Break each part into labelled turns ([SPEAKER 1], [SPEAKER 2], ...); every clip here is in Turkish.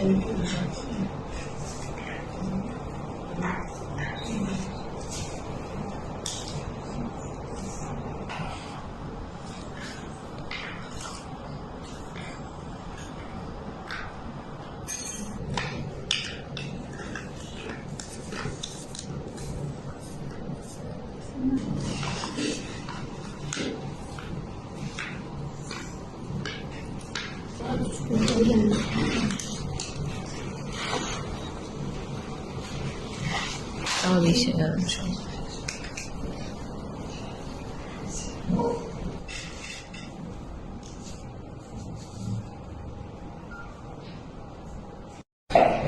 [SPEAKER 1] 음.
[SPEAKER 2] Daha bir işe yaramış.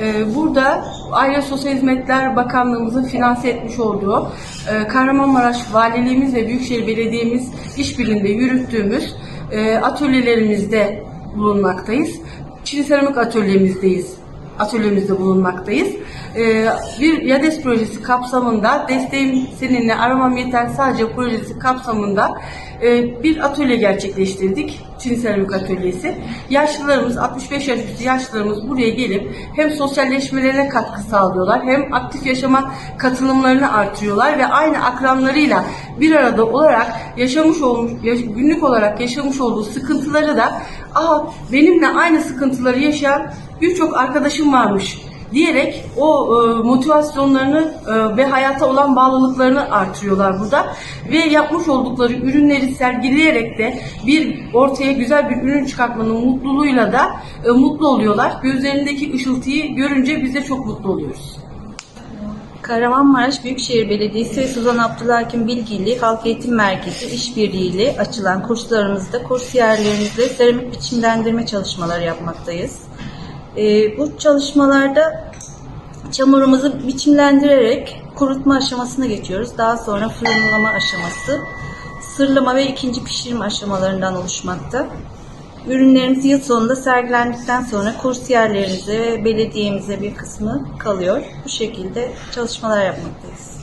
[SPEAKER 3] Ee, Burada Aile Sosyal Hizmetler Bakanlığımızın finanse etmiş olduğu e, Kahramanmaraş Valiliğimiz ve Büyükşehir Belediye'miz işbirliğinde yürüttüğümüz e, atölyelerimizde bulunmaktayız. Çin Seramik Atölyemizdeyiz. Atölyemizde bulunmaktayız. E, Bir YADES projesi kapsamında desteğim seninle aramam yeter sadece projesi kapsamında e, bir atölye gerçekleştirdik. Çin Seramik Atölyesi. Yaşlılarımız, 65 yaş üstü yaşlılarımız buraya gelip hem sosyalleşmelerine katkı sağlıyorlar hem aktif yaşama katılımlarını artırıyorlar ve aynı akranlarıyla bir arada olarak yaşamış olmuş, günlük olarak yaşamış olduğu sıkıntıları da aa benimle aynı sıkıntıları yaşayan birçok arkadaşım varmış diyerek o e, motivasyonlarını e, ve hayata olan bağlılıklarını artırıyorlar burada ve yapmış oldukları ürünleri sergileyerek de bir ortaya güzel bir ürün çıkartmanın mutluluğuyla da e, mutlu oluyorlar. Gözlerindeki ışıltıyı görünce biz de çok mutlu oluyoruz.
[SPEAKER 4] Kahramanmaraş Büyükşehir Belediyesi ve Suzan Abdülhakim Bilgili Halk Eğitim Merkezi işbirliğiyle açılan kurslarımızda kursiyerlerimizle seramik biçimlendirme çalışmaları yapmaktayız. Ee, bu çalışmalarda çamurumuzu biçimlendirerek kurutma aşamasına geçiyoruz. Daha sonra fırınlama aşaması, sırlama ve ikinci pişirme aşamalarından oluşmakta. Ürünlerimiz yıl sonunda sergilendikten sonra kursiyerlerimize ve belediyemize bir kısmı kalıyor. Bu şekilde çalışmalar yapmaktayız.